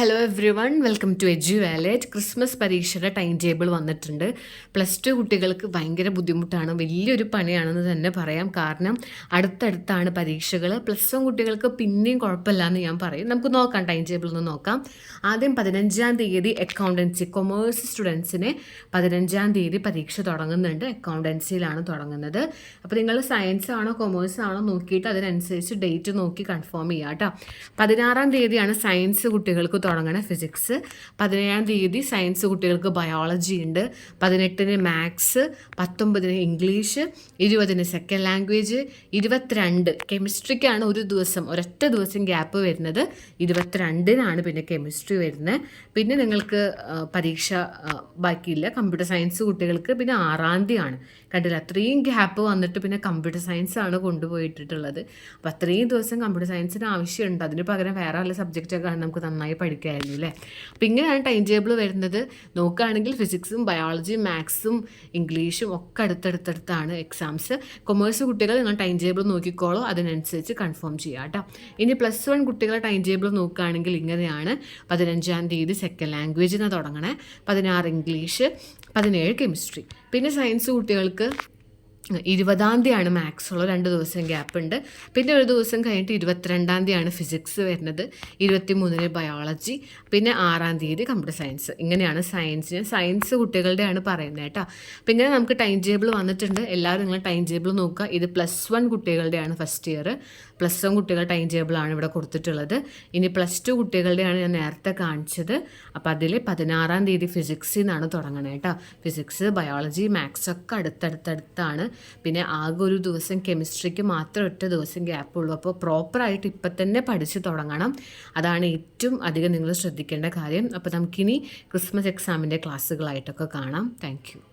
Hello everyone welcome to Edu Valet Christmas പരീക്ഷയുടെ time table വന്നിട്ടുണ്ട്. Plus two കുട്ടികൾക്ക് ഭയങ്കര ബുദ്ധിമുട്ടാണ്. വലിയൊരു പണിയാണെന്ന് തന്നെ പറയാം. കാരണം അടുത്തടുത്താണ് പരീക്ഷകൾ പ്ലസ് വൺ കുട്ടികൾക്ക് പിന്നെയും കുഴപ്പമില്ല എന്ന് ഞാൻ പറയും. നമുക്ക് നോക്കാം ടൈം ടേബിൾ ഒന്ന് നോക്കാം. ആദ്യം പതിനഞ്ചാം തീയതി അക്കൗണ്ടൻസി കൊമേഴ്സ് സ്റ്റുഡൻസിന് പതിനഞ്ചാം തീയതി പരീക്ഷ തുടങ്ങുന്നുണ്ട്. അക്കൗണ്ടൻസിയിലാണ് തുടങ്ങുന്നത്. അപ്പോൾ നിങ്ങൾ സയൻസ് ആണോ കൊമേഴ്സ് ആണോ നോക്കിയിട്ട് അതിനനുസരിച്ച് ഡേറ്റ് നോക്കി കൺഫേം ചെയ്യാം കേട്ടോ. പതിനാറാം തീയതിയാണ് സയൻസ് കുട്ടികൾക്ക് തുടങ്ങണ ഫിസിക്സ് പതിനേഴാം തീയതി സയൻസ് കുട്ടികൾക്ക് ബയോളജി ഉണ്ട്. പതിനെട്ടിന് മാത്സ് പത്തൊമ്പതിന് ഇംഗ്ലീഷ് ഇരുപതിന് സെക്കൻഡ് ലാംഗ്വേജ് ഇരുപത്തിരണ്ട് കെമിസ്ട്രിക്കാണ് ഒരു ദിവസം ഒരൊറ്റ ദിവസം ഗ്യാപ്പ് വരുന്നത്. ഇരുപത്തിരണ്ടിനാണ് പിന്നെ കെമിസ്ട്രി വരുന്നത് പിന്നെ നിങ്ങൾക്ക് പരീക്ഷ ബാക്കിയില്ല. കമ്പ്യൂട്ടർ സയൻസ് കുട്ടികൾക്ക് പിന്നെ ആറാം തീയതിയാണ്. കണ്ടില്ല? അത്രയും ഗ്യാപ്പ് വന്നിട്ട് പിന്നെ കമ്പ്യൂട്ടർ സയൻസ് ആണ് കൊണ്ടുപോയിട്ടുള്ളത് അപ്പോൾ അത്രയും ദിവസം കമ്പ്യൂട്ടർ സയൻസിന് ആവശ്യമുണ്ട്. അതിന് പകരം വേറെ വല്ല സബ്ജക്റ്റൊക്കെ ആണ് നമുക്ക് നന്നായി പഠിക്കായിരുന്നു അല്ലേ അപ്പോൾ ഇങ്ങനെയാണ് ടൈം ടേബിൾ വരുന്നത്. നോക്കുകയാണെങ്കിൽ ഫിസിക്സും ബയോളജിയും മാത്സും ഇംഗ്ലീഷും ഒക്കെ അടുത്തടുത്തടുത്താണ് എക്സാംസ് കൊമേഴ്സ് കുട്ടികൾ നിങ്ങൾ ടൈം ടേബിൾ നോക്കിക്കോളോ. അതിനനുസരിച്ച് കൺഫേം ചെയ്യാം കേട്ടോ ഇനി പ്ലസ് വൺ കുട്ടികളെ ടൈം ടേബിൾ നോക്കുകയാണെങ്കിൽ ഇങ്ങനെയാണ്. പതിനഞ്ചാം തീയതി സെക്കൻഡ് ലാംഗ്വേജിൽ നിന്ന് തുടങ്ങണേ. പതിനാറ് ഇംഗ്ലീഷ് പതിനേഴ് കെമിസ്ട്രി പിന്നെ സയൻസ് കുട്ടികൾക്ക് ഇരുപതാം തീയതിയാണ് മാത്സ് ഉള്ളത് രണ്ട് ദിവസം ഗ്യാപ്പ് ഉണ്ട്. പിന്നെ ഒരു ദിവസം കഴിഞ്ഞിട്ട് ഇരുപത്തിരണ്ടാം തീയതിയാണ് ഫിസിക്സ് വരുന്നത്. ഇരുപത്തി മൂന്നിന് ബയോളജി പിന്നെ ആറാം തീയതി കമ്പ്യൂട്ടർ സയൻസ് ഇങ്ങനെയാണ് സയൻസിന് സയൻസ് കുട്ടികളുടെയാണ് പറയുന്നത് കേട്ടോ. പിന്നെ നമുക്ക് ടൈം ടേബിൾ വന്നിട്ടുണ്ട്. എല്ലാവരും നിങ്ങൾ ടൈം ടേബിൾ നോക്കുക. ഇത് പ്ലസ് വൺ കുട്ടികളുടെയാണ് ഫസ്റ്റ് ഇയർ പ്ലസ് വൺ കുട്ടികൾ ടൈം ടേബിളാണ് ഇവിടെ കൊടുത്തിട്ടുള്ളത്. ഇനി പ്ലസ് ടു കുട്ടികളുടെയാണ് ഞാൻ നേരത്തെ കാണിച്ചത്. അപ്പോൾ അതിൽ പതിനാറാം തീയതി ഫിസിക്സിൽ നിന്നാണ് തുടങ്ങണേ കേട്ടോ. ഫിസിക്സ് ബയോളജി മാത്സ് ഒക്കെ അടുത്തടുത്തടുത്താണ്. പിന്നെ ആകെ ഒരു ദിവസം കെമിസ്ട്രിക്ക് മാത്രം ഒറ്റ ദിവസം ഗ്യാപ്പ് ഉള്ളൂ. അപ്പോൾ പ്രോപ്പറായിട്ട് ഇപ്പം തന്നെ പഠിച്ച് തുടങ്ങണം. അതാണ് ഏറ്റവും അധികം നിങ്ങൾ ശ്രദ്ധിക്കേണ്ട കാര്യം. അപ്പോൾ നമുക്കിനി ക്രിസ്മസ് എക്സാമിന്റെ ക്ലാസ്സുകളായിട്ടൊക്കെ കാണാം. താങ്ക്